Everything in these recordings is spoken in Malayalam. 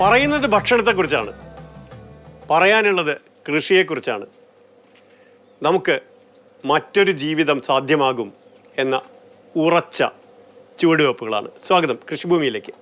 പറയുന്നത് ഭക്ഷണത്തെക്കുറിച്ചാണ്. പറയാനുള്ളത് കൃഷിയെക്കുറിച്ചാണ്. നമുക്ക് മറ്റൊരു ജീവിതം സാധ്യമാകും എന്ന ഉറച്ച ചുവടുവെപ്പുകളാണ് സ്വാഗതം കൃഷിഭൂമിയിലേക്ക്.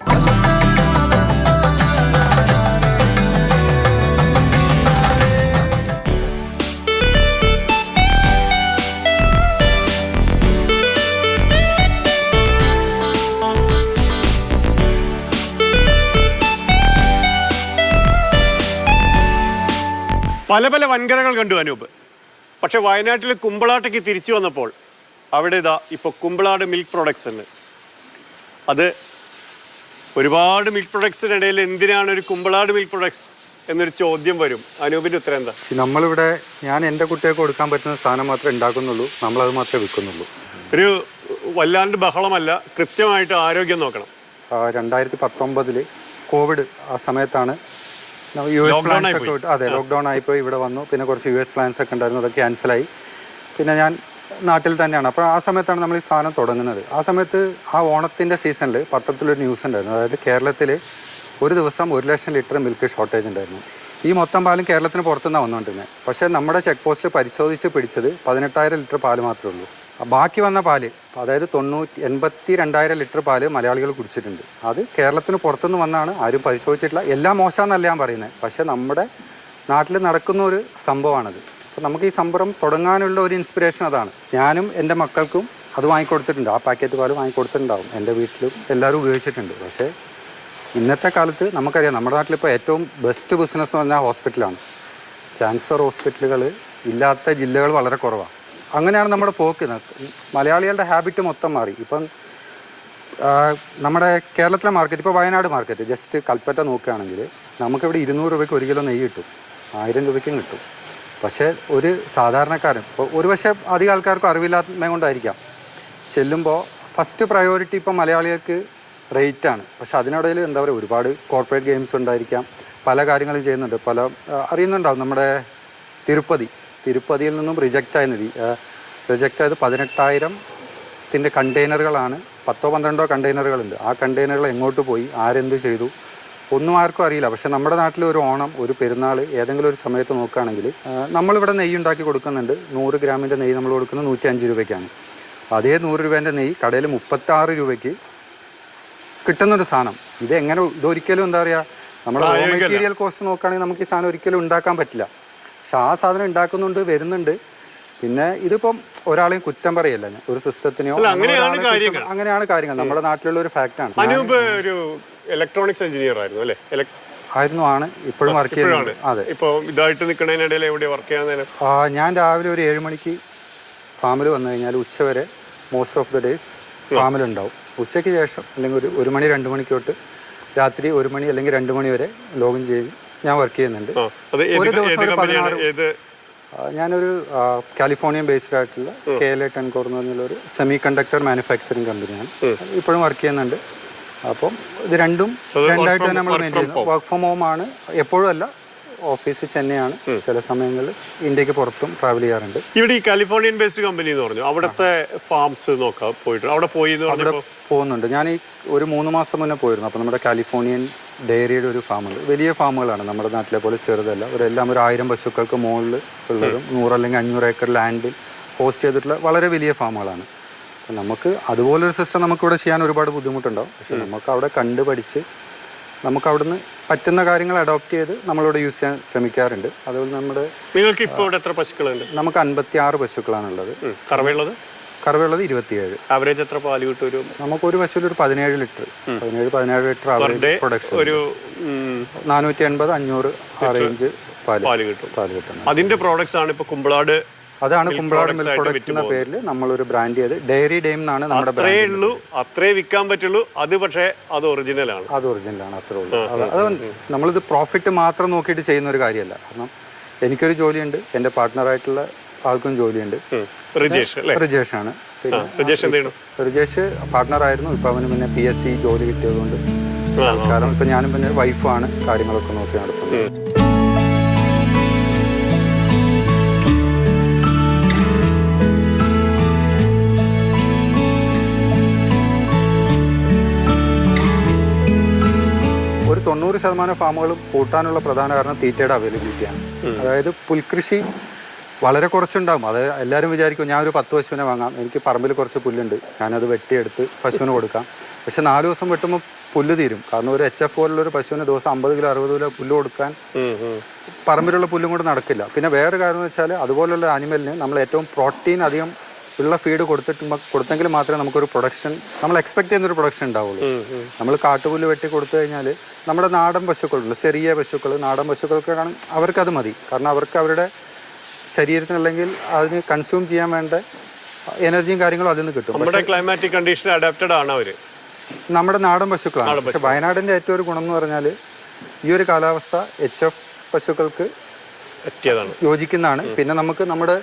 പല പല വൻകരകൾ കണ്ടു അനൂപ്. പക്ഷെ വയനാട്ടിൽ കുമ്പളാട്ടയ്ക്ക് തിരിച്ചു വന്നപ്പോൾ അവിടെ ഇതാ ഇപ്പോൾ കുമ്പളാട് മിൽക്ക് പ്രൊഡക്ട്സ് ഉണ്ട്. അത് ഒരുപാട് മിൽക്ക് പ്രൊഡക്ട്സിനിടയിൽ എന്തിനാണ് ഒരു കുമ്പളാട് മിൽക്ക് പ്രൊഡക്ട്സ് എന്നൊരു ചോദ്യം വരും. അനൂപിന്റെ ഉത്തരം എന്താ? നമ്മളിവിടെ ഞാൻ എന്റെ കുട്ടികൾക്ക് കൊടുക്കാൻ പറ്റുന്ന സാധനം മാത്രമേ ഉണ്ടാക്കുന്നുള്ളൂ. നമ്മളത് മാത്രമേ വിൽക്കുന്നുള്ളൂ. ഒരു വല്ലാണ്ട് ബഹളമല്ല കൃത്യമായിട്ട് ആരോഗ്യം നോക്കണം. രണ്ടായിരത്തി പത്തൊമ്പതിൽ കോവിഡ് ആ സമയത്താണ് യു എസ് പ്ലാൻസ്. ഒക്കെ അതെ ലോക്ക്ഡൗൺ ആയിപ്പോയി. ഇവിടെ വന്നു. പിന്നെ കുറച്ച് യു എസ് പ്ലാൻസ് ഒക്കെ ഉണ്ടായിരുന്നു. അതൊക്കെ ക്യാൻസലായി പിന്നെ ഞാൻ നാട്ടിൽ തന്നെയാണ്. അപ്പോൾ ആ സമയത്താണ് നമ്മൾ ഈ സാധനം തുടങ്ങുന്നത്. ആ സമയത്ത് ആ ഓണത്തിന്റെ സീസണിൽ പത്രത്തിലൊരു ന്യൂസ് ഉണ്ടായിരുന്നു. അതായത് കേരളത്തിൽ ഒരു ദിവസം ഒരു ലക്ഷം ലിറ്റർ മിൽക്ക് ഷോർട്ടേജ് ഉണ്ടായിരുന്നു. ഈ മൊത്തം പാലും കേരളത്തിന് പുറത്തുനിന്നാണ് വന്നുകൊണ്ടിരുന്നത്. പക്ഷേ നമ്മുടെ ചെക്ക് പോസ്റ്റ് പരിശോധിച്ച് പിടിച്ചത് പതിനെട്ടായിരം ലിറ്റർ പാൽ മാത്രമേ ഉള്ളൂ. ബാക്കി വന്ന പാൽ അതായത് തൊണ്ണൂറ്റി എൺപത്തി രണ്ടായിരം ലിറ്റർ പാൽ മലയാളികൾ കുടിച്ചിട്ടുണ്ട്. അത് കേരളത്തിന് പുറത്തുനിന്ന് വന്നാണ് ആരും പരിശോധിച്ചിട്ടില്ല. എല്ലാം മോശമെന്നല്ല ഞാൻ പറയുന്നത് പക്ഷേ നമ്മുടെ നാട്ടിൽ നടക്കുന്ന ഒരു സംഭവമാണത്. അപ്പോൾ നമുക്ക് ഈ സംഭവം തുടങ്ങാനുള്ള ഒരു ഇൻസ്പിറേഷൻ അതാണ്. ഞാനും എന്റെ മക്കൾക്കും അത് വാങ്ങിക്കൊടുത്തിട്ടുണ്ട്. ആ പാക്കറ്റ് പാൽ വാങ്ങിക്കൊടുത്തിട്ടുണ്ടാവും. എന്റെ വീട്ടിലും എല്ലാവരും ഉപയോഗിച്ചിട്ടുണ്ട്. പക്ഷേ ഇന്നത്തെ കാലത്ത് നമുക്കറിയാം നമ്മുടെ നാട്ടിലിപ്പോൾ ഏറ്റവും ബെസ്റ്റ് ബിസിനസ് എന്ന് പറഞ്ഞാൽ ഹോസ്പിറ്റലാണ് ക്യാൻസർ ഹോസ്പിറ്റലുകൾ ഇല്ലാത്ത ജില്ലകൾ വളരെ കുറവാണ് അങ്ങനെയാണ് നമ്മുടെ പോക്ക്. മലയാളികളുടെ ഹാബിറ്റ് മൊത്തം മാറി. ഇപ്പം നമ്മുടെ കേരളത്തിലെ മാർക്കറ്റ് ഇപ്പോൾ വയനാട് മാർക്കറ്റ് ജസ്റ്റ് കൽപ്പറ്റ നോക്കുകയാണെങ്കിൽ നമുക്കിവിടെ ഇരുന്നൂറ് രൂപയ്ക്ക് ഒരു കിലോ നെയ്യ് കിട്ടും. ആയിരം രൂപയ്ക്കും കിട്ടും. പക്ഷേ ഒരു സാധാരണക്കാരൻ ഇപ്പോൾ ഒരു പക്ഷേ അധികം ആൾക്കാർക്കും അറിവില്ലായ്മ കൊണ്ടായിരിക്കാം. ചെല്ലുമ്പോൾ ഫസ്റ്റ് പ്രയോറിറ്റി ഇപ്പോൾ മലയാളികൾക്ക് റേറ്റാണ് പക്ഷെ അതിനിടയിൽ എന്താ പറയുക ഒരുപാട് കോർപ്പറേറ്റ് ഗെയിംസ് ഉണ്ടായിരിക്കാം. പല കാര്യങ്ങളും ചെയ്യുന്നുണ്ട്. പല അറിയുന്നുണ്ടാവും നമ്മുടെ തിരുപ്പതി. തിരുപ്പതിയിൽ നിന്നും റിജക്റ്റ് ആയ നദി റിജക്റ്റ് ആയത് പതിനെട്ടായിരത്തിന്റെ കണ്ടെയ്നറുകളാണ്. പത്തോ പന്ത്രണ്ടോ കണ്ടെയ്നറുകളുണ്ട്. ആ കണ്ടെയ്നറുകൾ എങ്ങോട്ട് പോയി? ആരെന്ത് ചെയ്തു? ഒന്നും ആർക്കും അറിയില്ല. പക്ഷെ നമ്മുടെ നാട്ടിൽ ഒരു ഓണം ഒരു പെരുന്നാൾ ഏതെങ്കിലും ഒരു സമയത്ത് നോക്കുകയാണെങ്കിൽ നമ്മളിവിടെ നെയ്യ് ഉണ്ടാക്കി കൊടുക്കുന്നുണ്ട്. നൂറ് ഗ്രാമിന്റെ നെയ്യ് നമ്മൾ കൊടുക്കുന്നത് നൂറ്റി അഞ്ച് രൂപയ്ക്കാണ്. അതേ നൂറ് രൂപേന്റെ നെയ്യ് കടയിൽ മുപ്പത്താറ് രൂപയ്ക്ക് കിട്ടുന്നൊരു സാധനം. ഇത് എങ്ങനെ ഇതൊരിക്കലും എന്താ പറയുക നമ്മുടെ റോ മെറ്റീരിയൽ കോസ്റ്റ് നോക്കുകയാണെങ്കിൽ നമുക്ക് ഈ സാധനം ഒരിക്കലും ഉണ്ടാക്കാൻ പറ്റില്ല. പക്ഷെ ആ സാധനം ഉണ്ടാക്കുന്നുണ്ട് വരുന്നുണ്ട്. പിന്നെ ഇതിപ്പം ഒരാളെയും കുറ്റം പറയല്ല? ഒരു സിസ്റ്റത്തിനെയോ അങ്ങനെയാണ് കാര്യങ്ങൾ. അങ്ങനെയാണ് കാര്യങ്ങൾ. നമ്മുടെ നാട്ടിലുള്ള ഒരു ഫാക്റ്റാണ്. അനൂപ് ഒരു ഇലക്ട്രോണിക്സ് എഞ്ചിനീയർ ആയിരുന്നു അല്ലേ? ആയിരുന്നു ആണ്. ഇപ്പോഴും വർക്ക് ചെയ്യുന്നത് അതെ. ഇപ്പൊ ഇതായിട്ട് നിൽക്കുന്നതിനിടയിൽ എവിടെ വർക്ക് ചെയ്യാൻ ആ, ഞാൻ രാവിലെ ഒരു ഏഴ് മണിക്ക് ഫാമിൽ വന്നു കഴിഞ്ഞാൽ ഉച്ചവരെ മോസ്റ്റ് ഓഫ് ദ ഡേയ്സ് ഫാമിലുണ്ടാവും. ഉച്ചയ്ക്ക് ശേഷം അല്ലെങ്കിൽ ഒരു ഒരു മണി രണ്ട് മണിക്ക് തൊട്ട് രാത്രി ഒരു മണി അല്ലെങ്കിൽ രണ്ട് മണി വരെ ലോഗിൻ ചെയ്ത് ഞാൻ വർക്ക് ചെയ്യുന്നുണ്ട്. ഒരു ദിവസം ഒരു പതിനാറ് ഞാനൊരു കാലിഫോർണിയ ബേസ്ഡ് ആയിട്ടുള്ള കെ എൽ എ ടെൻകോർ എന്ന് പറഞ്ഞുള്ള ഒരു സെമി കണ്ടക്ടർ മാനുഫാക്ചറിങ് കമ്പനിയാണ് ഇപ്പോഴും വർക്ക് ചെയ്യുന്നുണ്ട്. അപ്പം ഇത് രണ്ടും രണ്ടായിട്ട് തന്നെ നമ്മൾ മെയിൻ ചെയ്യുന്നു. വർക്ക് ഫ്രം ഹോം ആണ്. എപ്പോഴും അല്ല ഓഫീസ് ചെന്നൈയാണ് ചില സമയങ്ങളിൽ ഇന്ത്യയ്ക്ക് പുറത്തും ട്രാവൽ ചെയ്യാറുണ്ട്. ഇവിടെ ഈ കാലിഫോർണിയൻ ബേസ്ഡ് കമ്പനി എന്ന് പറഞ്ഞു അവിടുത്തെ ഫാംസ് നോക്കാം പോയിട്ട്. അവിടെ പോയി അവിടെ പോകുന്നുണ്ട്. ഞാൻ ഈ ഒരു മൂന്ന് മാസം മുന്നേ പോയിരുന്നു. അപ്പോൾ നമ്മുടെ കാലിഫോർണിയൻ ഡയറിയുടെ ഒരു ഫാമുണ്ട് വലിയ ഫാമുകളാണ് നമ്മുടെ നാട്ടിലെ പോലെ ചെറുതല്ല. ഒരു എല്ലാം ഒരു ആയിരം പശുക്കൾക്ക് മുകളിൽ ഉള്ളതും നൂറ് അല്ലെങ്കിൽ അഞ്ഞൂറ് ഏക്കർ ലാൻഡിൽ ഹോസ്റ്റ് ചെയ്തിട്ടുള്ള വളരെ വലിയ ഫാമുകളാണ് അപ്പം നമുക്ക് അതുപോലൊരു സിസ്റ്റം നമുക്കിവിടെ ചെയ്യാൻ ഒരുപാട് ബുദ്ധിമുട്ടുണ്ടാവും. പക്ഷെ നമുക്ക് അവിടെ കണ്ടുപഠിച്ച് നമുക്ക് അവിടുന്ന് പറ്റുന്ന കാര്യങ്ങൾ അഡോപ്റ്റ് ചെയ്ത് നമ്മളിവിടെ യൂസ് ചെയ്യാൻ ശ്രമിക്കാറുണ്ട്. അതുപോലെ നമ്മുടെ നിങ്ങൾക്ക് ഇപ്പോൾ എത്ര പശുക്കളുണ്ട്? നമുക്ക് അൻപത്തി ആറ് പശുക്കളാണ് ഉള്ളത് കറവയുള്ളത് കറവുള്ളത് ഇരുപത്തിയേഴ്. ആവറേജ് എത്ര പാൽ കിട്ടും ഒരു നമുക്ക് ഒരു പശുവിൽ ഒരു പതിനേഴ് ലിറ്റർ. പതിനേഴ് പതിനേഴ് ലിറ്റർ ആവറേജ് പ്രൊഡക്ഷൻ ഒരു നാനൂറ്റി എൺപത് അഞ്ഞൂറ് ആ റേഞ്ച് പാൽ കിട്ടും. പാൽ കിട്ടുന്നത് അതിന്റെ പ്രോഡക്ട്സ് ആണ് ഇപ്പൊ കുമ്പളാട് അതാണ് കുമ്പളാട് മിൽക്ക് പ്രൊഡക്ട്സ് എന്ന പേരിൽ നമ്മളൊരു ബ്രാൻഡ് ചെയ്ത്. ഡയറി ഡെയിം എന്നാണ് നമ്മുടെ അത്രേ ഉള്ളൂ അത്രേ വിൽക്കാൻ പറ്റുള്ളൂ. അത് പക്ഷേ അത് ഒറിജിനൽ ആണ്. അത് ഒറിജിനൽ ആണ് അത്രേ ഉള്ളൂ. അത് നമ്മളിത് പ്രോഫിറ്റ് മാത്രം നോക്കിയിട്ട് ചെയ്യുന്ന ഒരു കാര്യമല്ല. കാരണം എനിക്കൊരു ജോലിയുണ്ട് എന്റെ പാർട്ട്ണറായിട്ടുള്ള ആൾക്കും ജോലിയുണ്ട്. റിജേഷ് ആണ്. റിജേഷ് പാർട്ട്ണർ ആയിരുന്നു റിജേഷ് പാർട്ട്ണറായിരുന്നു ഇപ്പം അവന് പിന്നെ പി എസ് സി ജോലി കിട്ടിയതുകൊണ്ട്. കാരണം ഇപ്പം ഞാനും പിന്നെ വൈഫാണ് കാര്യങ്ങളൊക്കെ നോക്കി നടത്തുന്നത്. തൊണ്ണൂറ് ശതമാനം ഫാമുകളും കൂട്ടാനുള്ള പ്രധാന കാരണം തീറ്റയുടെ അവൈലബിലിറ്റിയാണ് അതായത് പുൽകൃഷി വളരെ കുറച്ചുണ്ടാകും. അത് എല്ലാവരും വിചാരിക്കും ഞാൻ ഒരു പത്ത് പശുവിനെ വാങ്ങാം. എനിക്ക് പറമ്പിൽ കുറച്ച് പുല്ലുണ്ട്. ഞാനത് വെട്ടിയെടുത്ത് പശുവിന് കൊടുക്കാം. പക്ഷെ നാല് ദിവസം വെട്ടുമ്പോൾ പുല്ല് തീരും. കാരണം ഒരു എച്ച് എഫ് പോലുള്ളൊരു പശുവിന് ദിവസം അമ്പത് കിലോ അറുപത് കിലോ പുല്ല് കൊടുക്കാൻ. പറമ്പിലുള്ള പുല്ലും കൂടെ നടക്കില്ല. പിന്നെ വേറെ കാരണം എന്ന് വെച്ചാൽ അതുപോലുള്ള ആനിമലിന് നമ്മൾ ഏറ്റവും പ്രോട്ടീൻ അധികം ഉള്ള ഫീഡ് കൊടുത്തിട്ട് കൊടുത്തെങ്കിൽ മാത്രമേ നമുക്കൊരു പ്രൊഡക്ഷൻ നമ്മൾ എക്സ്പെക്ട് ചെയ്യുന്ന ഒരു പ്രൊഡക്ഷൻ ഉണ്ടാവുള്ളൂ. നമ്മൾ കാട്ടുപുല്ല് വെട്ടി കൊടുത്തു കഴിഞ്ഞാൽ നമ്മുടെ നാടൻ പശുക്കളുള്ള ചെറിയ പശുക്കൾ നാടൻ പശുക്കൾക്കാണ് അവർക്കത് മതി. കാരണം അവർക്ക് അവരുടെ ശരീരത്തിന് അല്ലെങ്കിൽ അതിന് കൺസ്യൂം ചെയ്യാൻ വേണ്ട എനർജിയും കാര്യങ്ങളും അതിൽ നിന്ന് കിട്ടും. നമ്മുടെ ക്ലൈമാറ്റിക് കണ്ടീഷൻ അഡാപ്റ്റഡ് ആണ് അവർ നമ്മുടെ നാടൻ പശുക്കളാണ്. പക്ഷെ വയനാടിന്റെ ഏറ്റവും ഒരു ഗുണം എന്ന് പറഞ്ഞാൽ ഈ ഒരു കാലാവസ്ഥ എച്ച് എഫ് പശുക്കൾക്ക് യോജിക്കുന്നതാണ്. പിന്നെ നമുക്ക് നമ്മുടെ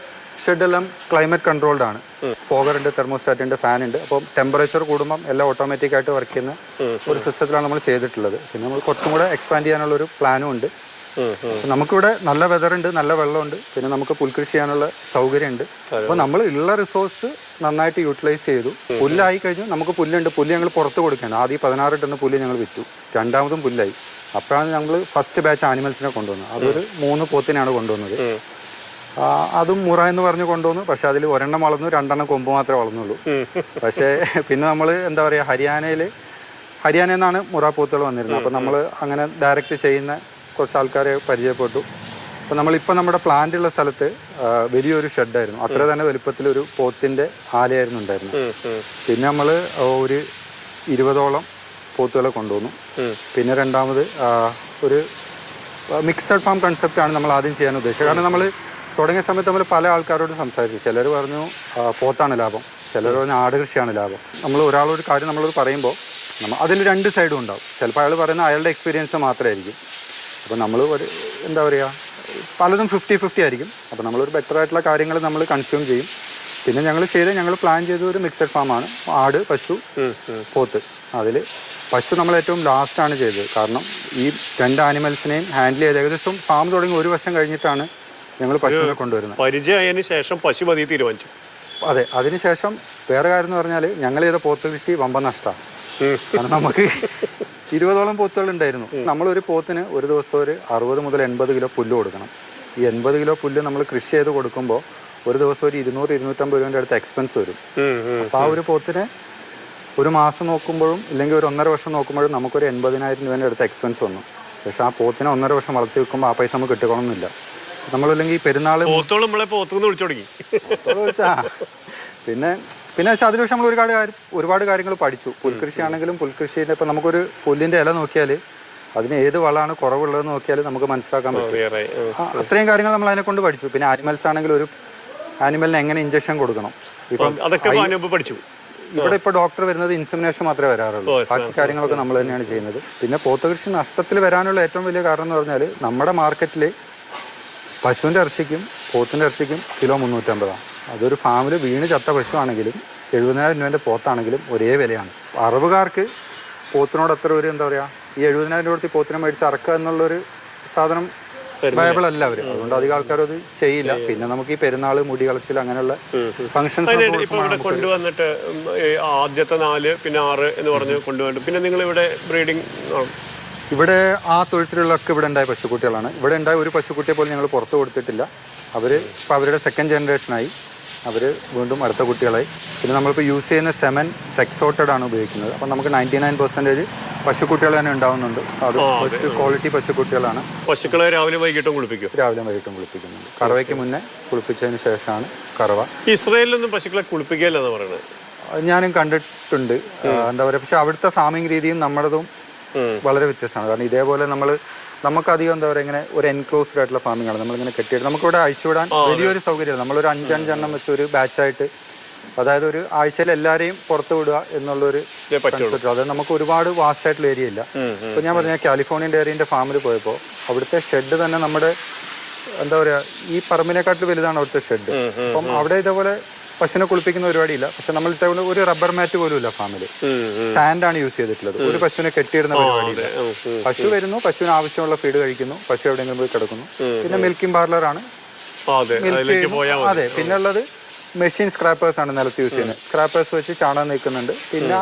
ഷെഡ് എല്ലാം ക്ലൈമറ്റ് കൺട്രോൾഡ് ആണ്. ഫോഗർ ഉണ്ട് തെർമോസ്റ്റാറ്റ് ഉണ്ട് ഫാൻ ഉണ്ട്. അപ്പം ടെമ്പറേച്ചർ കൂടുമ്പം എല്ലാം ഓട്ടോമാറ്റിക് ആയിട്ട് വർക്ക് ചെയ്യുന്ന ഒരു സിസ്റ്റത്തിലാണ് നമ്മൾ ചെയ്തിട്ടുള്ളത്. പിന്നെ നമ്മൾ കുറച്ചും കൂടെ എക്സ്പാൻഡ് ചെയ്യാനുള്ള ഒരു പ്ലാനും ഉണ്ട്. നമുക്കിവിടെ നല്ല വെതർ ഉണ്ട് നല്ല വെള്ളമുണ്ട്. പിന്നെ നമുക്ക് പുൽകൃഷി ചെയ്യാനുള്ള സൗകര്യമുണ്ട് അപ്പോൾ നമ്മൾ ഉള്ള റിസോഴ്സ് നന്നായിട്ട് യൂട്ടിലൈസ് ചെയ്തു. പുല്ലായി കഴിഞ്ഞു. നമുക്ക് പുല്ലുണ്ട്. പുല്ല് ഞങ്ങൾ പുറത്ത് കൊടുക്കണം ആദ്യം പതിനാറ് ടണ്ണ് പുല്ല് ഞങ്ങൾ വിറ്റു. രണ്ടാമതും പുല്ലായി. അപ്പോഴാണ് ഞങ്ങൾ ഫസ്റ്റ് ബാച്ച് ആനിമൽസിനെ കൊണ്ടുവന്നത്. അതൊരു മൂന്ന് പോത്തിനാണ് കൊണ്ടുവന്നത്. അതും മുറ എന്ന് പറഞ്ഞ് കൊണ്ടുവന്നു. പക്ഷെ അതിൽ ഒരെണ്ണം വളർന്നു രണ്ടെണ്ണം കൊമ്പ് മാത്രമേ വളർന്നുള്ളൂ. പക്ഷേ പിന്നെ നമ്മൾ എന്താ പറയുക ഹരിയാനയിൽ ഹരിയാനയിൽ നിന്നാണ് മുറ പൂത്തുകൾ വന്നിരുന്നത്. അപ്പം നമ്മൾ അങ്ങനെ ഡയറക്റ്റ് ചെയ്യുന്ന കുറച്ച് ആൾക്കാരെ പരിചയപ്പെട്ടു. അപ്പം നമ്മളിപ്പോൾ നമ്മുടെ പ്ലാന്റ് ഉള്ള സ്ഥലത്ത് വലിയൊരു ഷെഡായിരുന്നു അത്ര തന്നെ വലുപ്പത്തിലൊരു പോത്തിന്റെ ആലയായിരുന്നു ഉണ്ടായിരുന്നത്. ഉം, ഉം. പിന്നെ നമ്മൾ ഒരു ഇരുപതോളം പോത്തുകളെ കൊണ്ടുവന്നു. പിന്നെ രണ്ടാമത് ഒരു മിക്സഡ് ഫാം കൺസെപ്റ്റാണ് നമ്മൾ ആദ്യം ചെയ്യാൻ ഉദ്ദേശിച്ചത്. കാരണം നമ്മൾ തുടങ്ങിയ സമയത്ത് നമ്മൾ പല ആൾക്കാരോട് സംസാരിച്ചു. ചിലർ പറഞ്ഞു പോത്താണ് ലാഭം. ചിലർ പറഞ്ഞു ആട് കൃഷിയാണ് ലാഭം. നമ്മൾ ഒരാളൊരു കാര്യം നമ്മളോട് പറയുമ്പോൾ നമ്മൾ അതിൽ രണ്ട് സൈഡും ഉണ്ടാവും. ചിലപ്പോൾ അയാൾ പറയുന്ന അയാളുടെ എക്സ്പീരിയൻസ് മാത്രമായിരിക്കും. അപ്പോൾ നമ്മൾ ഒരു എന്താ പറയുക പലതും ഫിഫ്റ്റി ഫിഫ്റ്റി ആയിരിക്കും. അപ്പോൾ നമ്മളൊരു ബെറ്റർ ആയിട്ടുള്ള കാര്യങ്ങൾ നമ്മൾ കൺസ്യൂം ചെയ്യും. പിന്നെ ഞങ്ങൾ ചെയ്ത് ഞങ്ങൾ പ്ലാൻ ചെയ്ത ഒരു മിക്സഡ് ഫാമാണ് ആട് പശു പോത്ത്. അതിൽ പശു നമ്മൾ ഏറ്റവും ലാസ്റ്റാണ് ചെയ്തത്. കാരണം ഈ രണ്ട് ആനിമൽസിനെയും ഹാൻഡിൽ ചെയ്ത് ഏകദേശം ഫാം തുടങ്ങി ഒരു വർഷം കഴിഞ്ഞിട്ടാണ് ഞങ്ങൾ പശുവിനെ കൊണ്ടുവരുന്നത് പരിചയമായതിനു ശേഷം പശു പതി തീരുമാനിച്ചു. അതെ അതിനുശേഷം വേറെ കാര്യം എന്ന് പറഞ്ഞാൽ ഞങ്ങൾ ചെയ്ത പോത്ത് കൃഷി വമ്പ നഷ്ടമാണ്. കാരണം നമുക്ക് ഇരുപതോളം പോത്തുകൾ ഉണ്ടായിരുന്നു. നമ്മളൊരു പോത്തിന് ഒരു ദിവസം ഒരു അറുപത് മുതൽ എൺപത് കിലോ പുല്ല് കൊടുക്കണം. ഈ എൺപത് കിലോ പുല്ല് നമ്മൾ കൃഷി ചെയ്ത് കൊടുക്കുമ്പോൾ ഒരു ദിവസം ഒരു ഇരുന്നൂറ് ഇരുന്നൂറ്റമ്പത് രൂപന്റെ അടുത്ത് എക്സ്പെൻസ് വരും. അപ്പോൾ ആ ഒരു പോത്തിന് ഒരു മാസം നോക്കുമ്പോഴും ഇല്ലെങ്കിൽ ഒരു ഒന്നര വർഷം നോക്കുമ്പോഴും നമുക്കൊരു എൺപതിനായിരം രൂപേന്റെ അടുത്ത് എക്സ്പെൻസ് വന്നു. പക്ഷേ ആ പോത്തിനെ ഒന്നര വർഷം വളർത്തി വെക്കുമ്പോൾ ആ പൈസ നമുക്ക് കിട്ടിക്കണമെന്നില്ല നമ്മളല്ലെങ്കിൽ പെരുന്നാൾ പോത്തോളം നമ്മളെ പോത്തുനിന്ന് വിളിച്ചു തുടങ്ങി. ആ. പിന്നെ പിന്നെ അതിനുശേഷം നമ്മൾ ഒരുപാട് കാര്യം ഒരുപാട് കാര്യങ്ങൾ പഠിച്ചു. പുൽകൃഷി ആണെങ്കിലും പുൽകൃഷിയുടെ ഇപ്പം നമുക്കൊരു പുല്ലിന്റെ ഇല നോക്കിയാൽ അതിന് ഏത് വളമാണ് കുറവുള്ളതെന്ന് നോക്കിയാൽ നമുക്ക് മനസ്സിലാക്കാൻ പറ്റും. അത്രയും കാര്യങ്ങൾ നമ്മൾ അതിനെ കൊണ്ട് പഠിച്ചു. പിന്നെ ആനിമൽസ് ആണെങ്കിൽ ഒരു ആനിമലിന് എങ്ങനെ ഇഞ്ചക്ഷൻ കൊടുക്കണം? ഇപ്പം അതൊക്കെ പഠിച്ചു. ഇവിടെ ഇപ്പൊ ഡോക്ടർ വരുന്നത് ഇൻസമിനേഷൻ മാത്രമേ വരാറുള്ളൂ. ബാക്കി കാര്യങ്ങളൊക്കെ നമ്മൾ തന്നെയാണ് ചെയ്യുന്നത്. പിന്നെ പോത്തുകൃഷി നഷ്ടത്തിൽ വരാനുള്ള ഏറ്റവും വലിയ കാരണം എന്ന് പറഞ്ഞാൽ നമ്മുടെ മാർക്കറ്റിൽ പശുവിന്റെ ഇറച്ചിക്കും പോത്തിന്റെ ഇറച്ചിക്കും കിലോ മുന്നൂറ്റമ്പതാണ് അതൊരു ഫാമിൽ വീണ് ചത്ത പശുവാണെങ്കിലും എഴുപതിനായിരം രൂപേന്റെ പോത്താണെങ്കിലും ഒരേ വിലയാണ്. അറവുകാർക്ക് പോത്തിനോട് അത്ര ഒരു എന്താ പറയുക ഈ എഴുപതിനായിരം രൂപ കൊടുത്ത് പോത്തിനെ മേടിച്ച് അറക്കുക എന്നുള്ളൊരു സാധനം വയബിൾ അല്ല അവർ അതുകൊണ്ട് അധികം ആൾക്കാരും അത് ചെയ്യില്ല. പിന്നെ നമുക്ക് ഈ പെരുന്നാൾ മുടി കളച്ചിൽ അങ്ങനെയുള്ള ഫംഗ്ഷൻസ് കൊണ്ടുവന്നിട്ട് ആദ്യത്തെ നാല് പിന്നെ ആറ് എന്ന് പറഞ്ഞ് കൊണ്ടുവന്നിട്ട്. പിന്നെ നിങ്ങൾ ഇവിടെ ബ്രീഡിംഗ് ഇവിടെ ആ തൊഴുത്തിലുള്ളൊക്കെ ഇവിടെ ഉണ്ടായ പശുക്കുട്ടികളാണ്. ഇവിടെ ഉണ്ടായ ഒരു പശുക്കുട്ടിയെ പോലും ഞങ്ങൾ പുറത്ത് കൊടുത്തിട്ടില്ല. അവർ ഇപ്പോൾ അവരുടെ സെക്കൻഡ് ജനറേഷനായി അവർ വീണ്ടും അടുത്ത കുട്ടികളായി. പിന്നെ നമ്മളിപ്പോൾ യൂസ് ചെയ്യുന്ന സെമൻ സെക്സോട്ടഡ് ആണ് ഉപയോഗിക്കുന്നത്. അപ്പോൾ നമുക്ക് നയന്റി നയൻ പെർസെന്റേജ് പശുക്കുട്ടികൾ തന്നെ ഉണ്ടാവുന്നുണ്ട്. അത് ഫസ്റ്റ് ക്വാളിറ്റി പശുക്കുട്ടികളാണ്. പശുക്കളെ രാവിലെ വൈകിട്ടും കുളിപ്പിക്കും. രാവിലെ വൈകിട്ടും കുളിപ്പിക്കുന്നുണ്ട്. കറവയ്ക്ക് മുന്നേ കുളിപ്പിച്ചതിന് ശേഷമാണ് കറവ. ഇസ്രയേലിലൊന്നും പശുക്കളെ കുളിപ്പിക്കുകയല്ലെന്ന് പറയുന്നത്? ഞാനും കണ്ടിട്ടുണ്ട്. എന്താ പറയുക പക്ഷെ അവിടുത്തെ ഫാമിംഗ് രീതിയും നമ്മുടേതും. വളരെ വ്യത്യസ്തമാണ്. കാരണം ഇതേപോലെ നമ്മൾ നമുക്കധികം എന്താ പറയുക ഇങ്ങനെ ഒരു എൻക്ലോസ്ഡ് ആയിട്ടുള്ള ഫാമിംഗ് ആണ് നമ്മളിങ്ങനെ കെട്ടിയിട്ട് നമുക്കിവിടെ അഴിച്ചുവിടാൻ വലിയൊരു സൗകര്യമാണ് നമ്മളൊരു അഞ്ചഞ്ചെണ്ണം വെച്ച് ഒരു ബാച്ചായിട്ട് അതായത് ഒരു ആഴ്ചയിൽ എല്ലാവരെയും പുറത്തു വിടുക എന്നുള്ളൊരു അതായത് കൺസെപ്റ്റ് അത് നമുക്ക് ഒരുപാട് വാസ്റ്റ് ആയിട്ടുള്ള ഏരിയ ഇല്ല. ഇപ്പൊ ഞാൻ പറഞ്ഞ കാലിഫോർണിയൻ ഡയറിന്റെ ഫാമിൽ പോയപ്പോൾ അവിടുത്തെ ഷെഡ് തന്നെ നമ്മുടെ എന്താ പറയാ ഈ പറമ്പിനെക്കാട്ടിൽ വലുതാണ് അവിടുത്തെ ഷെഡ് അപ്പം അവിടെ ഇതേപോലെ പശുവിനെ കുളിപ്പിക്കുന്ന പരിപാടിയില്ല. പക്ഷെ നമ്മൾ ഒരു റബ്ബർ മാറ്റ് പോലും ഇല്ല ഫാമിൽ ഉം, ഉം. സാൻഡ് ആണ് യൂസ് ചെയ്തിട്ടുള്ളത്. ഒരു പശുവിനെ കെട്ടിയിടുന്ന പരിപാടിയില്ല. പശു വരുന്നു പശുവിന് ആവശ്യമുള്ള ഫീഡ് കഴിക്കുന്നു പശു എവിടെയെങ്കിലും പോയി കിടക്കുന്നു. പിന്നെ മിൽക്കിംഗ് പാർലർ ആണ്. അതെ. പിന്നെ ഉള്ളത് മെഷീൻ സ്ക്രാപ്പേഴ്സ് ആണ് നിലത്ത് യൂസ് ചെയ്യുന്നത്. സ്ക്രാപ്പേഴ്സ് വെച്ച് ചാണകം നീക്കുന്നുണ്ട്. പിന്നെ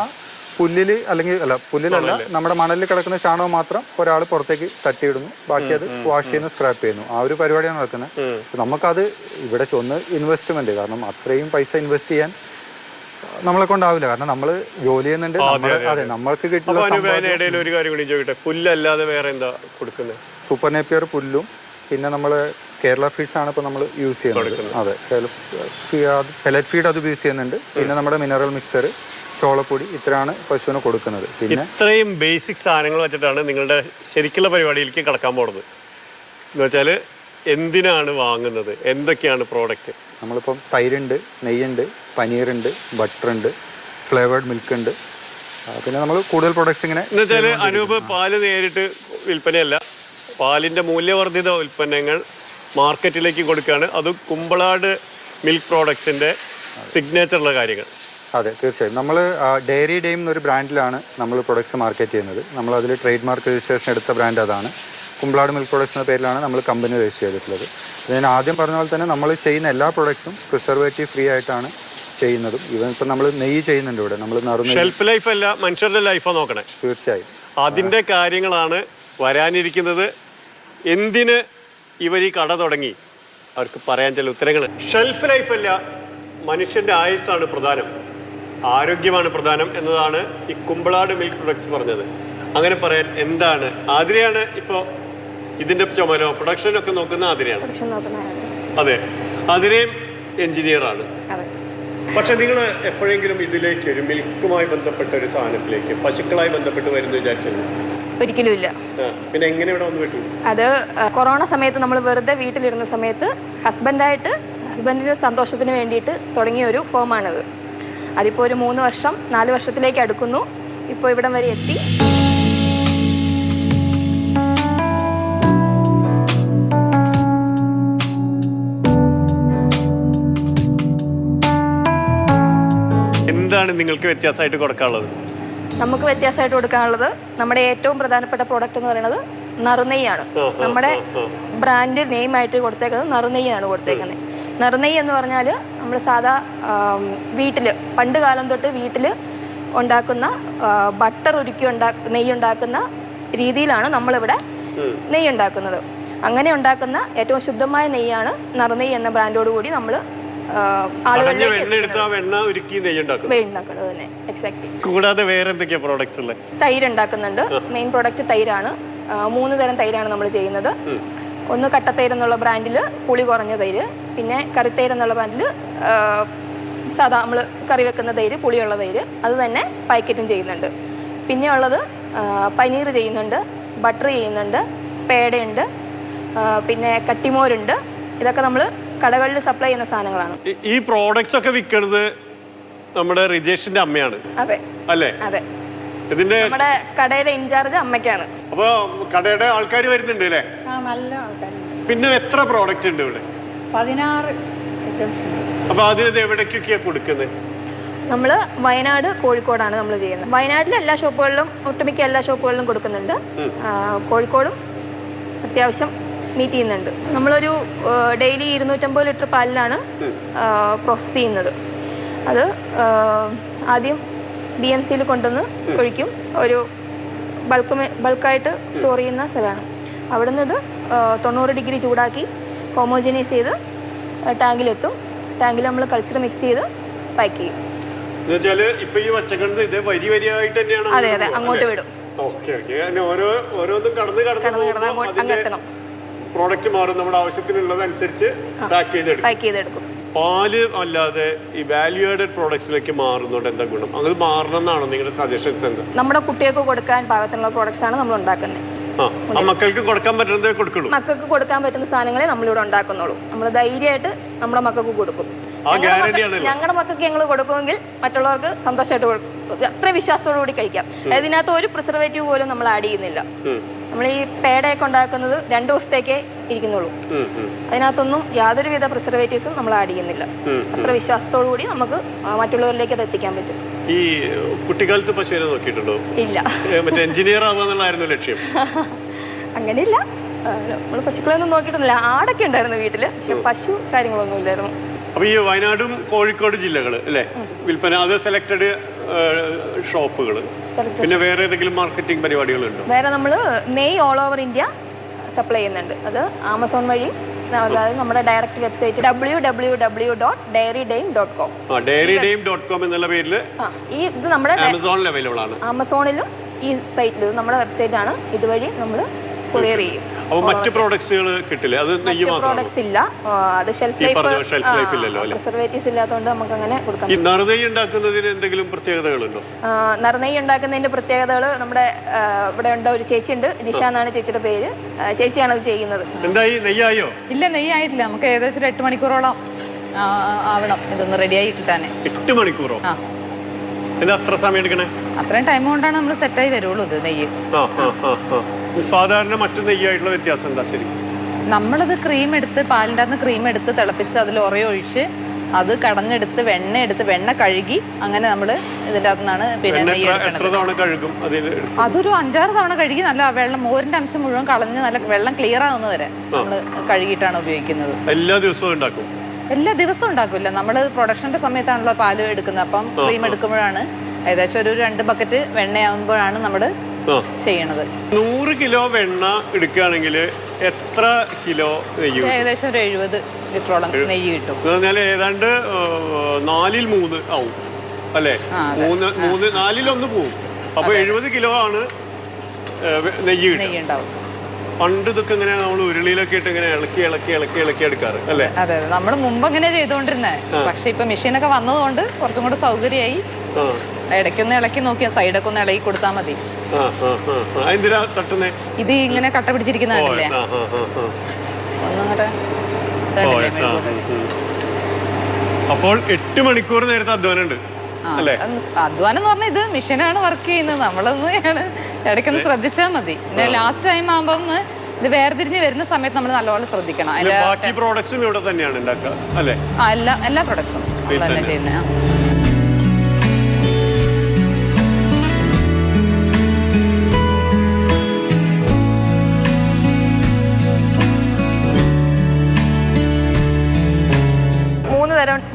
പുല്ലിൽ അല്ലെങ്കിൽ അല്ല പുല്ലിലല്ല നമ്മുടെ മണലിൽ കിടക്കുന്ന ചാണകം മാത്രം ഒരാൾ പുറത്തേക്ക് തട്ടിയിടുന്നു. ബാക്കി അത് വാഷ് ചെയ്യുന്നു സ്ക്രാപ്പ് ചെയ്യുന്നു. ആ ഒരു പരിപാടിയാണ് നടക്കുന്നത്. നമുക്കത് ഇവിടെ ചൊന്ന് ഇൻവെസ്റ്റ്മെന്റ് കാരണം അത്രയും പൈസ ഇൻവെസ്റ്റ് ചെയ്യാൻ നമ്മളെ കൊണ്ടാവില്ല. കാരണം നമ്മൾ ജോലി ചെയ്യുന്നുണ്ട് അതെ നമ്മൾക്ക് കിട്ടുന്ന ഒരു കാര്യം കൂടി ചോദിക്കട്ടെ. പുല്ലല്ലാതെ വേറെ എന്താ കൊടുക്കുന്നത് സൂപ്പർ നേപ്പിയർ പുല്ലും പിന്നെ നമ്മൾ കേരള ഫീഡ്സ് ആണ് ഇപ്പോൾ നമ്മൾ യൂസ് ചെയ്യുന്നത്. അതെ പെലറ്റ് ഫീഡ് അത് യൂസ് ചെയ്യുന്നുണ്ട്. പിന്നെ നമ്മുടെ മിനറൽ മിക്സർ ചോളപ്പൊടി ഇത്രയാണ് പശുവിന് കൊടുക്കുന്നത്. പിന്നെ ഇത്രയും ബേസിക് സാധനങ്ങൾ വെച്ചിട്ടാണ് നിങ്ങളുടെ ശരിക്കുള്ള പരിപാടിയിലേക്ക് കടക്കാൻ പോകുന്നത് എന്ന് വെച്ചാൽ എന്തിനാണ് വാങ്ങുന്നത്? എന്തൊക്കെയാണ് പ്രോഡക്റ്റ് നമ്മളിപ്പം തൈരുണ്ട് നെയ്യുണ്ട് പനീറുണ്ട് ബട്ടറുണ്ട് ഫ്ലേവേർഡ് മിൽക്ക് ഉണ്ട്. പിന്നെ നമ്മൾ കൂടുതൽ പ്രൊഡക്ട്സ് ഇങ്ങനെ എന്ന് വെച്ചാൽ അനൂപ് പാൽ നേരിട്ട് വിൽപ്പനയല്ല. പാലിന്റെ മൂല്യവർദ്ധിത ഉൽപ്പന്നങ്ങൾ മാർക്കറ്റിലേക്ക് കൊടുക്കുകയാണ്. അത് കുമ്പളാട് മിൽക്ക് പ്രോഡക്ട്സിന്റെ സിഗ്നേച്ചറുള്ള കാര്യങ്ങൾ. അതെ തീർച്ചയായും. നമ്മൾ ഡെയറി ഡെയിം എന്നൊരു ബ്രാൻഡിലാണ് നമ്മൾ പ്രൊഡക്ട്സ് മാർക്കറ്റ് ചെയ്യുന്നത്. നമ്മൾ അതിൽ ട്രേഡ് മാർക്ക് രജിസ്ട്രേഷൻ എടുത്ത ബ്രാൻഡ് അതാണ്. കുമ്പളാട് മിൽക്ക് പ്രൊഡക്ട്സ് എന്ന പേരിലാണ് നമ്മൾ കമ്പനി രജിസ്റ്റർ ചെയ്തിട്ടുള്ളത്. ഞാൻ ആദ്യം പറഞ്ഞ പോലെ തന്നെ നമ്മൾ ചെയ്യുന്ന എല്ലാ പ്രൊഡക്ട്സും പ്രിസർവേറ്റീവ് ഫ്രീ ആയിട്ടാണ് ചെയ്യുന്നതും. ഇവൻ ഇപ്പം നമ്മൾ നെയ്യ് ചെയ്യുന്നുണ്ട് ഇവിടെ. നമ്മൾ ഷെൽഫ് ലൈഫ് അല്ല മനുഷ്യരുടെ ലൈഫാണ് നോക്കണേ. തീർച്ചയായും. അതിന്റെ കാര്യങ്ങളാണ് വരാനിരിക്കുന്നത്. എന്തിന് ഇവർ ഈ കട തുടങ്ങി? അവർക്ക് പറയാൻ ചില ഉത്തരങ്ങൾ ഷെൽഫ് ലൈഫ് അല്ല മനുഷ്യന്റെ ആയുസ്സാണ് പ്രധാനം. ആരോഗ്യമാണ് പ്രധാനം എന്നതാണ് ഈ കുമ്പളാട് മിൽക്ക് പ്രൊഡക്ട്സ് പറഞ്ഞത്. അങ്ങനെ പറയാൻ എന്താണ്? ആതിരയാണ് ഇപ്പോൾ ഇതിന്റെ ചുമലോ? പ്രൊഡക്ഷനൊക്കെ നോക്കുന്ന ആതിരയാണ്. അതെ. ആതിരയും എഞ്ചിനീയറാണ് പക്ഷെ നിങ്ങൾ എപ്പോഴെങ്കിലും ഇതിലേക്ക് ഒരു മിൽക്കുമായി ബന്ധപ്പെട്ട ഒരു സാധനത്തിലേക്ക് പശുക്കളായി ബന്ധപ്പെട്ട് വരുന്ന വിചാരിച്ചു ഒരിക്കലും ഇല്ല. പിന്നെ എങ്ങനെ ഇവിടെ വന്നു പറ്റും അത് കൊറോണ സമയത്ത് നമ്മൾ വെറുതെ വീട്ടിലിരുന്ന സമയത്ത് ഹസ്ബൻഡായിട്ട് ഹസ്ബൻഡിന്റെ സന്തോഷത്തിന് വേണ്ടിയിട്ട് തുടങ്ങിയ ഒരു ഫോമാണിത് അതിപ്പോൾ ഒരു മൂന്ന് വർഷം നാല് വർഷത്തിലേക്ക് അടുക്കുന്നു. ഇപ്പോൾ ഇവിടം വരെ എത്തി. എന്താണ് നിങ്ങൾക്ക് വ്യത്യാസമായിട്ട് കൊടുക്കാനുള്ളത്? നമുക്ക് വ്യത്യാസമായിട്ട് കൊടുക്കാനുള്ളത് നമ്മുടെ ഏറ്റവും പ്രധാനപ്പെട്ട പ്രോഡക്റ്റ് എന്ന് പറയുന്നത് നറുനെയ്യാണ്. നമ്മുടെ. ബ്രാൻഡ് നെയിം ആയിട്ട് കൊടുത്തേക്കുന്നത് നറുനെയ്യാണ് കൊടുത്തേക്കുന്നത്. നറുനെയ്യ് എന്ന് പറഞ്ഞാൽ നമ്മൾ സാധാ വീട്ടിൽ പണ്ട് കാലം തൊട്ട് വീട്ടിൽ ഉണ്ടാക്കുന്ന ബട്ടർ ഉരുക്കി ഉണ്ടാ നെയ്യ് ഉണ്ടാക്കുന്ന രീതിയിലാണ് നമ്മളിവിടെ. നെയ്യ് ഉണ്ടാക്കുന്നത്. അങ്ങനെ ഉണ്ടാക്കുന്ന ഏറ്റവും ശുദ്ധമായ നെയ്യാണ് നറുനെയ്യ് എന്ന ബ്രാൻഡോട് കൂടി നമ്മൾ കൂടാതെ വേറെ എന്തൊക്കെയാ പ്രോഡക്ട്സ് ഉള്ളത്? തൈര് ഉണ്ടാക്കുന്നുണ്ട്. മെയിൻ പ്രോഡക്റ്റ് തൈരാണ്. മൂന്ന് തരം തൈരാണ് നമ്മൾ ചെയ്യുന്നത്. ഒന്ന് കട്ടത്തൈര് എന്നുള്ള ബ്രാൻഡിൽ പുളി കുറഞ്ഞ തൈര് പിന്നെ കറിത്തൈര് എന്നുള്ള ബ്രാൻഡിൽ സാധാ നമ്മൾ കറി വെക്കുന്ന തൈര് പുളിയുള്ള തൈര് അത് തന്നെ പാക്കറ്റും ചെയ്യുന്നുണ്ട്. പിന്നെ ഉള്ളത് പനീർ ചെയ്യുന്നുണ്ട് ബട്ടർ ചെയ്യുന്നുണ്ട് പേടയുണ്ട് പിന്നെ കട്ടിമോരുണ്ട്. ഇതൊക്കെ നമ്മൾ കടകളിൽ സപ്ലൈ ചെയ്യുന്ന സാധനങ്ങളാണ്. ഈ- ഈ പ്രോഡക്ട്സ് ഒക്കെ വിൽക്കുന്നത് നമ്മുടെ റിജേഷിന്റെ അമ്മയാണ്. അതെ. അല്ലേ? അതെ. ഇതിന്റെ നമ്മുടെ കടയുടെ ഇൻചാർജ് അമ്മയ്ക്കാണ്. അപ്പൊ കടയുടെ ആൾക്കാർ വരുന്നുണ്ട് അല്ലേ? ആ നല്ല ആൾക്കാരുണ്ട്. പിന്നെ എത്ര പ്രോഡക്റ്റ് ഉണ്ട് ഇവിടെ? പതിനാറ് ഉണ്ട്. അപ്പൊ അതിന് എവിടേക്കൊക്കെയാ കൊടുക്കുന്നത് നമ്മൾ വയനാട് കോഴിക്കോടാണ് നമ്മൾ ചെയ്യുന്നത് വയനാട്ടിലെ എല്ലാ ഷോപ്പുകളിലും ഒട്ടുമിക്ക എല്ലാ ഷോപ്പുകളിലും കൊടുക്കുന്നുണ്ട്. ആ, കോഴിക്കോടും അത്യാവശ്യം മീറ്റ് ചെയ്യുന്നുണ്ട്. നമ്മളൊരു ഡെയിലി ഇരുന്നൂറ്റമ്പത് ലിറ്റർ പാലിലാണ് പ്രോസസ്സ് ചെയ്യുന്നത്. അത് ആ, ആദ്യം ബി എം സിയിൽ കൊണ്ടുവന്ന് ഒഴിക്കും. ഒരു ബൾക്ക് ബൾക്കായിട്ട് സ്റ്റോർ ചെയ്യുന്ന സ്ഥലമാണ്. അവിടുന്ന് ഇത് തൊണ്ണൂറ് ഡിഗ്രി ചൂടാക്കി ഹോമോജനൈസ് ചെയ്ത് ടാങ്കിലെത്തും. ടാങ്കിൽ നമ്മൾ കൾച്ചർ മിക്സ് ചെയ്ത് പാക്ക് ചെയ്യും. അതെ അതെ. അങ്ങോട്ട് വിടും. പ്രോഡക്റ്റ് മാറും. നമ്മുടെ ആവശ്യത്തിനുള്ളത് അനുസരിച്ച് പാക്ക് ചെയ്തെടുക്കും. പാൽ അല്ലാതെ ഈ വാല്യൂ ആഡഡ് പ്രോഡക്ട്സിലേക്ക് മാറുന്നുണ്ട് എന്താ ഗുണം? അത് മാറണം എന്നാണോ നിങ്ങളുടെ സജഷൻസ് എന്താ? നമ്മുടെ കുട്ടികൾക്ക് കൊടുക്കാൻ പാകത്തിനുള്ള പ്രോഡക്ട്സ് ആണ് നമ്മൾ ഉണ്ടാക്കുന്നത്. മക്കൾക്ക് കൊടുക്കാൻ പറ്റുന്നതേ കൊടുക്കുള്ളൂ. മക്കൾക്ക് കൊടുക്കാൻ പറ്റുന്ന സാധനങ്ങളെ നമ്മളിവിടെ ഉണ്ടാക്കുന്നുള്ളൂ. നമ്മൾ ധൈര്യമായിട്ട് നമ്മുടെ മക്കൾക്ക് കൊടുക്കും. ഞങ്ങളുടെ മക്കൾക്ക് ഞങ്ങൾ കൊടുക്കുമെങ്കിൽ മറ്റുള്ളവർക്ക് സന്തോഷമായിട്ട് കൊടുക്കും അത്ര വിശ്വാസത്തോടു കൂടി കഴിക്കാം. അതായത് ഇതിനകത്ത് ഒരു പ്രിസർവേറ്റീവ് പോലും നമ്മൾ ആഡ് ചെയ്യുന്നില്ല. നമ്മൾ ഈ പേടയൊക്കെ ഉണ്ടാക്കുന്നത് രണ്ടു ദിവസത്തേക്കേ ഇരിക്കുന്നുള്ളൂ. അതിനകത്തൊന്നും യാതൊരുവിധ പ്രിസർവേറ്റീവ്സും നമ്മൾ ആഡ് ചെയ്യുന്നില്ല. അത്ര വിശ്വാസത്തോടു കൂടി നമുക്ക് മറ്റുള്ളവരിലേക്ക് അത് എത്തിക്കാൻ പറ്റും. ഈ കുട്ടിക്കാലത്ത് പശുവിനെ നോക്കിയിട്ടുണ്ടോ? ഇല്ല. മറ്റേ എഞ്ചിനീയർ ആവുക എന്നുള്ളതായിരുന്നു ലക്ഷ്യം. അങ്ങനെയില്ല. നമ്മൾ പശുക്കളെ ഒന്നും നോക്കിയിട്ടൊന്നുമില്ല. ആടൊക്കെ ഉണ്ടായിരുന്നു വീട്ടിൽ പക്ഷെ പശു കാര്യങ്ങളൊന്നും ഇല്ലായിരുന്നു അപ്പൊ ഈ വയനാടും കോഴിക്കോട് ജില്ലകൾ അല്ലേ? വിൽപ്പന അത് സെലക്ടഡ് ഷോപ്പുകൾ പിന്നെ വേറെ ഏതെങ്കിലും മാർക്കറ്റിംഗ് പരിപാടികൾ പരിപാടികളുണ്ടോ? വേറെ നമ്മൾ നെയ് ഓൾ ഓവർ ഇന്ത്യ സപ്ലൈ ചെയ്യുന്നുണ്ട്. അത് ആമസോൺ വഴി. അതായത് നമ്മുടെ direct website W W W dot dairy dame dot com ആ ഡയറി ഡെയിം ഡോട്ട് കോം എന്നുള്ള പേരിൽ ഈ ഇത് നമ്മുടെ ആമസോണിൽ അവൈലബിൾ ആണ്. ആമസോണിലും ഈ സൈറ്റിലും നമ്മുടെ വെബ്സൈറ്റാണ് ഇതുവഴി നമ്മൾ കൊറിയർ ചെയ്യും. അപ്പോൾ മറ്റ് പ്രോഡക്ട്സുകൾ കിട്ടില്ല? അത് നെയ്യ് പ്രോഡക്ട്സ് ഇല്ല. അത് ഷെൽഫ് ലൈഫ് ഷെൽഫ് ഇല്ലല്ലോ, അല്ലേ? പ്രിസർവേറ്റീവ്സ് ഇല്ലാത്തതുകൊണ്ട് നമുക്ക് അങ്ങനെ കൊടുക്കാം. ഈ നറുനെയ്യ് ഉണ്ടാക്കുന്നതിന് എന്തെങ്കിലും പ്രത്യേകതകളുണ്ടോ? ആ, നറുനെയ്യ് ഉണ്ടാക്കുന്നതിന്റെ പ്രത്യേകതകൾ നമ്മുടെ ഇവിടെ ഉണ്ട് ഒരു ചേച്ചി ഉണ്ട് നിഷ എന്നാണ് ചേച്ചിയുടെ പേര്. ചേച്ചിയാണ് അത് ചെയ്യുന്നത്. എന്തായി? നെയ്യായോ? ഇല്ല നെയ്യായിട്ടില്ല നമുക്ക് ഏകദേശം ഒരു എട്ട് മണിക്കൂറോളം ആവണം. ഇതൊന്ന് റെഡിയായി കിട്ടാനേ. എട്ട് മണിക്കൂറോ? ആ. എന്താ അത്ര സമയം എടുക്കണേ? അത്രയും ടൈം കൊണ്ടാണ് നമ്മൾ സെറ്റായി വരുള്ളൂ ഇത് നെയ്യ്. ആ ആ ആ ആ. സാധാരണ മറ്റു നെയ്യായിട്ടുള്ള വ്യത്യാസം എന്താ ശരി? നമ്മളത് ക്രീം എടുത്ത് പാലിന്റെ അകത്ത് ക്രീം എടുത്ത് തിളപ്പിച്ച് അതിൽ ഒഴിച്ച് അത് കടഞ്ഞെടുത്ത് വെണ്ണ എടുത്ത് വെണ്ണ കഴുകി അങ്ങനെ നമ്മൾ ഇതിന്റെ അകത്തുനിന്നാണ് പിന്നെ നെയ്യ് അതൊരു അഞ്ചാറ് തവണ കഴുകി നല്ല വെള്ളം മോരിന്റെ അംശം മുഴുവൻ കളഞ്ഞ് നല്ല വെള്ളം ക്ലിയർ ആവുന്നത് വരെ നമ്മൾ കഴുകിയിട്ടാണ് ഉപയോഗിക്കുന്നത്. എല്ലാ ദിവസവും ഉണ്ടാക്കും? എല്ലാ ദിവസവും ഉണ്ടാക്കില്ല നമ്മൾ പ്രൊഡക്ഷന്റെ സമയത്താണല്ലോ പാൽ എടുക്കുന്നത്. അപ്പം ക്രീം എടുക്കുമ്പോഴാണ് ഏകദേശം ഒരു രണ്ട് ബക്കറ്റ് വെണ്ണയാവുമ്പോഴാണ് നമ്മൾ ചെയ്യണത്. നൂറ് കിലോ വെണ്ണ എടുക്കുകയാണെങ്കിൽ എത്ര കിലോ നെയ്യ് ഏകദേശം ഒരു എഴുപത് ലിറ്ററോളം നെയ്യ് കിട്ടും. പറഞ്ഞാൽ ഏതാണ്ട് നാലിൽ മൂന്ന് ആവും. അല്ലേ? മൂന്ന് മൂന്ന് നാലിൽ ഒന്ന് പോവും. അപ്പൊ എഴുപത് കിലോ ആണ് നെയ്യ് നെയ്യ് ഉണ്ടാവും. പണ്ട് ഇതൊക്കെ ഇങ്ങനെ നമ്മൾ ഉരുളിയിലൊക്കെ ഇട്ട് ഇങ്ങനെ ഇളക്കി ഇളക്കി ഇളക്കി ഇളക്കി എടുക്കാറ് അല്ലേ? അതെ നമ്മൾ മുമ്പ് ഇങ്ങനെ ചെയ്തുകൊണ്ടിരുന്നത് പക്ഷെ ഇപ്പൊ മെഷീനൊക്കെ വന്നതുകൊണ്ട് കുറച്ചും കൂടെ സൗകര്യമായി. ഇടയ്ക്കൊന്ന് ഇളക്കി നോക്കിയാൽ സൈഡൊക്കെ ഒന്ന് ഇളകി കൊടുത്താൽ മതി. ഇത് ഇങ്ങനെ കട്ട പിടിച്ചിരിക്കുന്ന കണ്ടില്ലേ. ഒന്നങ്ങോട്ട്. അപ്പോൾ എട്ട് മണിക്കൂർ നേരത്തെ അധ്വാനം ഉണ്ട് അധ്വാനം എന്ന് പറഞ്ഞാൽ ഇത് മിഷനാണ് വർക്ക് ചെയ്യുന്നത്. നമ്മളൊന്ന് ഇടയ്ക്കൊന്ന് ശ്രദ്ധിച്ചാൽ മതി. പിന്നെ ലാസ്റ്റ് ടൈം ആകുമ്പോൾ ഒന്ന് ഇത് വേർതിരിഞ്ഞ് വരുന്ന സമയത്ത് നമ്മൾ നല്ലപോലെ ശ്രദ്ധിക്കണം. ബാക്കി പ്രോഡക്ട്സും ഇവിടെ തന്നെയാണ് എല്ലാ എല്ലാ പ്രൊഡക്ട്സും നമ്മൾ തന്നെ തന്നെ. ചെയ്യുന്നത്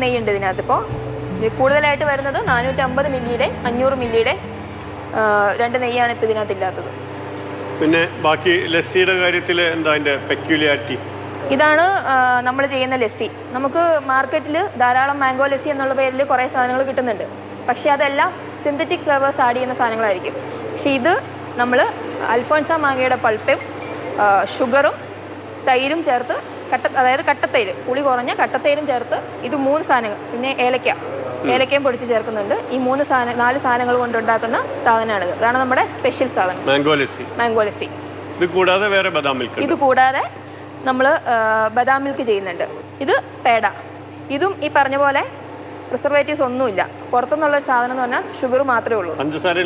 നെയ്യുണ്ട് ഇതിനകത്ത് ഇപ്പോൾ ഇത് കൂടുതലായിട്ട് വരുന്നത് നാനൂറ്റമ്പത് മില്ലിയുടെ അഞ്ഞൂറ് മില്ലിയുടെ രണ്ട് നെയ്യാണ് ഇപ്പോൾ ഇതിനകത്ത് ഇല്ലാത്തത് പിന്നെ ബാക്കി ലസ്സിയുടെ കാര്യത്തിൽ എന്താ അതിന്റെ പെക്യൂലിയാരിറ്റി ഇതാണ് നമ്മൾ ചെയ്യുന്ന ലസ്സി. നമുക്ക് മാർക്കറ്റിൽ ധാരാളം മാംഗോ ലസ്സി എന്നുള്ള പേരിൽ കുറേ സാധനങ്ങൾ കിട്ടുന്നുണ്ട്. പക്ഷേ അതെല്ലാം സിന്തറ്റിക് ഫ്ലേവേഴ്സ് ആഡ് ചെയ്യുന്ന സാധനങ്ങളായിരിക്കും. പക്ഷേ ഇത് നമ്മൾ അൽഫോൺസ മാങ്ങയുടെ പൾപ്പും ഷുഗറും തൈരും ചേർത്ത് കട്ട അതായത് കട്ടത്തേര് പുളി കുറഞ്ഞ കട്ടത്തേരും ചേർത്ത് ഇത് മൂന്ന് സാധനങ്ങൾ പിന്നെ ഏലക്ക. ഏലക്കയും പൊടിച്ച് ചേർക്കുന്നുണ്ട്. ഈ മൂന്ന് സാധനം നാല് സാധനങ്ങൾ കൊണ്ടുണ്ടാക്കുന്ന സാധനമാണിത് അതാണ് നമ്മുടെ സ്പെഷ്യൽ സാധനം. മാംഗോലസി മാംഗോലസി ഇത് കൂടാതെ വേറെ ബദാം മിൽക്ക് ഇത് കൂടാതെ നമ്മൾ ബദാം മിൽക്ക് ചെയ്യുന്നുണ്ട്. ഇത് പേട. ഇതും ഈ പറഞ്ഞ പോലെ പ്രിസർവേറ്റീവ്സ് ഒന്നുമില്ല. പുറത്തുനിന്നുള്ള ഒരു സാധനം എന്ന് പറഞ്ഞാൽ ഷുഗർ മാത്രമേ ഉള്ളൂ. പഞ്ചസാര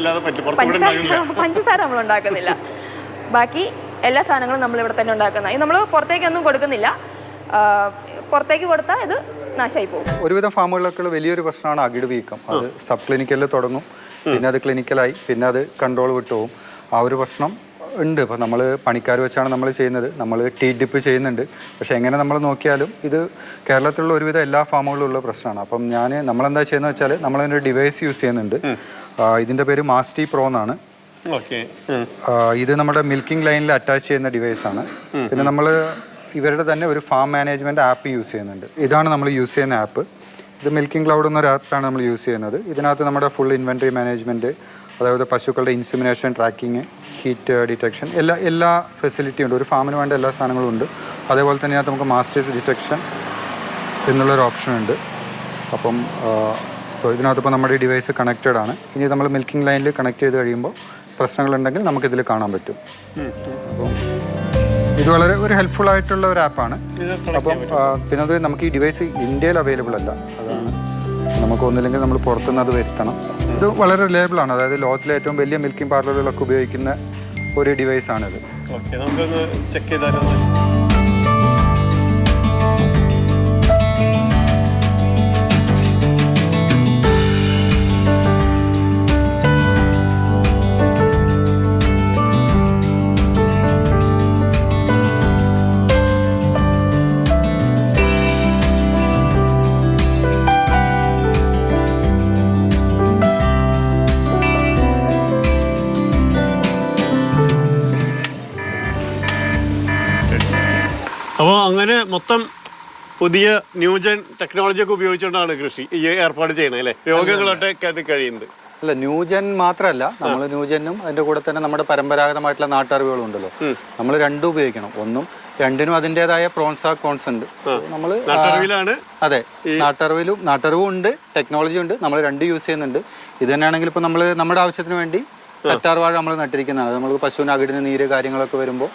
പഞ്ചസാര നമ്മൾ ഉണ്ടാക്കുന്നില്ല. ബാക്കി എല്ലാ സാധനങ്ങളും നമ്മൾ ഇവിടെ തന്നെ ഉണ്ടാക്കുന്ന ഇത് നമ്മൾ പുറത്തേക്കൊന്നും കൊടുക്കുന്നില്ല. പുറത്തേക്ക് കൊടുത്താൽ ഇത് നാശമായി പോകും ഒരുവിധം ഫാമുകളിലൊക്കെ വലിയൊരു പ്രശ്നമാണ് അകിട് വീക്കം. അത് സബ് ക്ലിനിക്കലിൽ തുടങ്ങും. പിന്നെ അത് ക്ലിനിക്കലായി. പിന്നെ അത് കൺട്രോൾ വിട്ടുപോകും ആ ഒരു പ്രശ്നം ഉണ്ട്. ഇപ്പോൾ നമ്മൾ പണിക്കാർ വെച്ചാണ് നമ്മൾ ചെയ്യുന്നത്. നമ്മൾ ടീ ഡിപ്പ് ചെയ്യുന്നുണ്ട്. പക്ഷേ എങ്ങനെ നമ്മൾ നോക്കിയാലും ഇത് കേരളത്തിലുള്ള ഒരുവിധം എല്ലാ ഫാമുകളിലും ഉള്ള പ്രശ്നമാണ്. അപ്പം ഞാൻ നമ്മളെന്താ ചെയ്യുന്നത് വെച്ചാൽ നമ്മളതിന്റെ ഡിവൈസ് യൂസ് ചെയ്യുന്നുണ്ട്. ഇതിന്റെ പേര് മാസ്റ്റി പ്രോ എന്നാണ്. ഇത് നമ്മുടെ മിൽക്കിംഗ് ലൈനിൽ അറ്റാച്ച് ചെയ്യുന്ന ഡിവൈസ് ആണ്. പിന്നെ നമ്മൾ ഇവരുടെ തന്നെ ഒരു ഫാം മാനേജ്മെന്റ് ആപ്പ് യൂസ് ചെയ്യുന്നുണ്ട്. ഇതാണ് നമ്മൾ യൂസ് ചെയ്യുന്ന ആപ്പ് ഇത് മിൽക്കിംഗ് ക്ലൗഡ് എന്നൊരു ആപ്പാണ് നമ്മൾ യൂസ് ചെയ്യുന്നത്. ഇതിനകത്ത് നമ്മുടെ ഫുൾ ഇൻവെൻട്രി മാനേജ്മെന്റ് അതായത് പശുക്കളുടെ ഇൻസിമിനേഷൻ ട്രാക്കിങ് ഹീറ്റ് ഡിറ്റക്ഷൻ എല്ലാ എല്ലാ ഫെസിലിറ്റിയും ഉണ്ട്. ഒരു ഫാമിന് വേണ്ട എല്ലാ സാധനങ്ങളും ഉണ്ട്. അതേപോലെ തന്നെ നമുക്ക് മാസ്റ്റേഴ്സ് ഡിറ്റക്ഷൻ എന്നുള്ളൊരു ഓപ്ഷൻ ഉണ്ട്. അപ്പം സോ ഇതിനകത്ത് ഇപ്പോൾ നമ്മുടെ ഡിവൈസ് കണക്റ്റഡ് ആണ്. ഇനി നമ്മൾ മിൽക്കിംഗ് ലൈനിൽ കണക്ട് ചെയ്ത് കഴിയുമ്പോൾ പ്രശ്നങ്ങളുണ്ടെങ്കിൽ നമുക്കിതിൽ കാണാൻ പറ്റും. അപ്പം ഇത് വളരെ ഒരു ഹെൽപ്ഫുൾ ആയിട്ടുള്ള ഒരു ആപ്പാണ് അപ്പം പിന്നെ അത് നമുക്ക് ഈ ഡിവൈസ് ഇന്ത്യയിൽ അവൈലബിൾ അല്ല. അതാണ്. നമുക്ക് ഒന്നില്ലെങ്കിൽ നമ്മൾ പുറത്തുനിന്ന് അത് വരുത്തണം. ഇത് വളരെ റിലയബിൾ ആണ്. അതായത് ലോകത്തിലെ ഏറ്റവും വലിയ മിൽക്കിംഗ് പാർലറുകളൊക്കെ ഉപയോഗിക്കുന്ന ഒരു ഡിവൈസ് ആണിത്. ഓക്കെ നമുക്കൊന്ന് ചെക്ക് ചെയ്താലോ? അങ്ങനെ മൊത്തം പുതിയ ന്യൂജൻ ടെക്നോളജി ഒക്കെ ഉപയോഗിച്ചുകൊണ്ടാണ് കൃഷി ഈ ഏർപ്പാട് ചെയ്യണത് അല്ലേ? യോഗങ്ങളൊക്കെ അത് കഴിയുന്നത്. അല്ല ന്യൂജൻ മാത്രമല്ല നമ്മൾ ന്യൂജനും അതിന്റെ കൂടെ തന്നെ നമ്മുടെ പരമ്പരാഗതമായിട്ടുള്ള നാട്ടറിവുകളും ഉണ്ടല്ലോ. നമ്മൾ രണ്ടും ഉപയോഗിക്കണം. ഒന്നും രണ്ടിനും അതിന്റെതായ പ്രോൺസാ ഉണ്ട്. നമ്മൾ നാട്ടറിവിലാണ് അതെ നാട്ടറിവിലും നാട്ടറിവും ഉണ്ട് ടെക്നോളജി ഉണ്ട് നമ്മൾ രണ്ട് യൂസ് ചെയ്യുന്നുണ്ട്. ഇത് തന്നെയാണെങ്കിൽ ഇപ്പൊ നമ്മൾ നമ്മുടെ ആവശ്യത്തിന് വേണ്ടി കറ്റാർവാഴ നമ്മൾ നട്ടിരിക്കുന്നതാണ്. നമ്മൾ പശുവിന് അകിടിന് നീര് കാര്യങ്ങളൊക്കെ വരുമ്പോൾ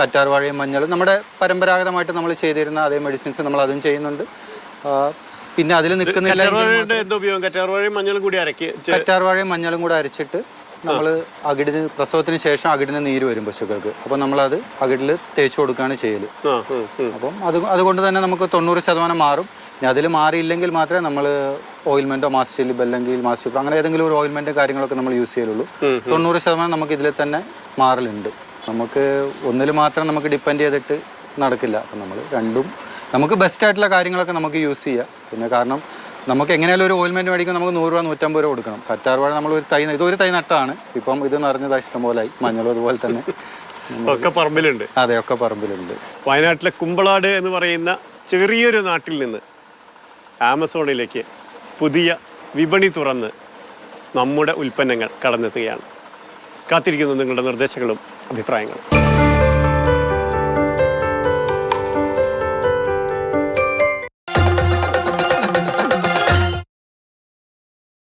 കറ്റാർ വാഴയും മഞ്ഞളും നമ്മുടെ പരമ്പരാഗതമായിട്ട് നമ്മൾ ചെയ്തിരുന്ന അതേ മെഡിസിൻസ് നമ്മൾ അതും ചെയ്യുന്നുണ്ട്. പിന്നെ അതിൽ ചെ- കറ്റാർ വാഴയും മഞ്ഞളും കൂടെ അരച്ചിട്ട് നമ്മൾ അകിടിന് പ്രസവത്തിന് ശേഷം അകിടിന് നീര് വരും പശുക്കൾക്ക്. അപ്പോൾ നമ്മളത് അകിടിൽ തേച്ച് കൊടുക്കുകയാണ് ചെയ്യൽ. അപ്പം അത് അതുകൊണ്ട് തന്നെ നമുക്ക് തൊണ്ണൂറ് ശതമാനം മാറും. ഇനി അതിൽ മാറിയില്ലെങ്കിൽ മാത്രമേ നമ്മൾ ഓയിൽമെന്റോ മാസ്റ്റർ അല്ലെങ്കിൽ മാസ്റ്റർ അങ്ങനെ ഏതെങ്കിലും ഒരു ഓയിൽമെന്റ് കാര്യങ്ങളൊക്കെ നമ്മൾ യൂസ് ചെയ്യലുള്ളൂ. തൊണ്ണൂറ് ശതമാനം നമുക്ക് ഇതിൽ തന്നെ മാറലുണ്ട്. നമുക്ക് ഒന്നിൽ മാത്രം നമുക്ക് ഡിപ്പെൻഡ് ചെയ്തിട്ട് നടക്കില്ല. അപ്പം നമ്മൾ രണ്ടും നമുക്ക് ബെസ്റ്റ് ആയിട്ടുള്ള കാര്യങ്ങളൊക്കെ നമുക്ക് യൂസ് ചെയ്യാം. പിന്നെ കാരണം നമുക്ക് എങ്ങനെയാലും ഒരു ഓയിൽമെന്റ് മേടിക്കും നമുക്ക് നൂറ് രൂപ നൂറ്റമ്പത് രൂപ കൊടുക്കണം. കറ്റാർവാഴ നമ്മൾ ഒരു തൈ ഇതൊരു തൈ നട്ടാണ്. ഇപ്പം ഇത് നിറഞ്ഞതാ ഇഷ്ടംപോലായി. മഞ്ഞളും അതുപോലെ തന്നെ. ഒക്കെ പറമ്പിലുണ്ട്. അതെ ഒക്കെ പറമ്പിലുണ്ട്. വയനാട്ടിലെ കുമ്പളാട് എന്ന് പറയുന്ന ചെറിയൊരു നാട്ടിൽ നിന്ന് ആമസോണിലേക്ക് പുതിയ വിപണി തുറന്ന് നമ്മുടെ ഉൽപ്പന്നങ്ങൾ കടന്നെത്തുകയാണ്. കാത്തിരിക്കുന്നു നിങ്ങളുടെ നിർദ്ദേശങ്ങളും. അഭിപ്രായങ്ങളും